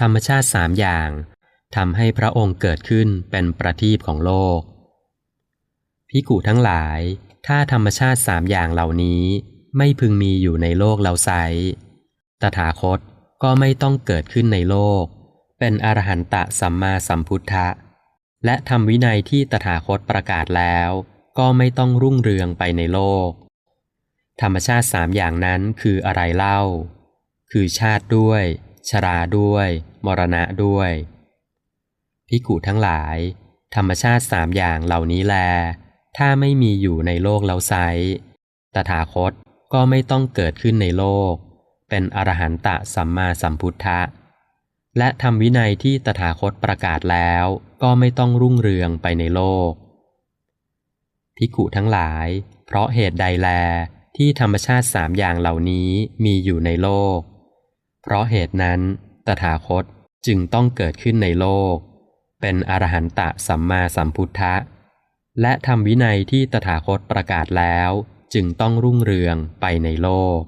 ธรรมชาติสามอย่างทำให้พระองค์เกิดขึ้นเป็นประทีปของโลกพิกุทั้งหลาย ถ้าธรรมชาติสามอย่างเหล่านี้ไม่พึงมีอยู่ในโลกเราไซตถาคตก็ไม่ต้องเกิดขึ้นในโลก เป็นอรหันตะสัมมาสัมพุทธะ และทำวินัยที่ตถาคตประกาศแล้ว ก็ไม่ต้องรุ่งเรืองไปในโลก ธรรมชาติสามอย่างนั้นคืออะไรเล่า คือชาติด้วย ชราด้วย มรณะด้วยพิกุทั้งหลาย ธรรมชาติสามอย่างเหล่านี้แล ถ้าไม่มีอยู่ในโลกเราไซตถาคตก็ไม่ต้องเกิดขึ้นในโลก เป็นอรหันตะสัมมาสัมพุทธะ และทำวินัยที่ตถาคตประกาศแล้วก็ไม่ต้องรุ่งเรืองไปในโลกพิกุทั้งหลาย เพราะเหตุใดแลที่ธรรมชาติสามอย่างเหล่านี้มีอยู่ในโลก เพราะเหตุนั้น ตถาคตจึงต้องเกิดขึ้นในโลก เป็นอรหันตะสัมมาสัมพุทธะ และทำวินัยที่ตถาคตประกาศแล้ว จึงต้องรุ่งเรืองไปในโลก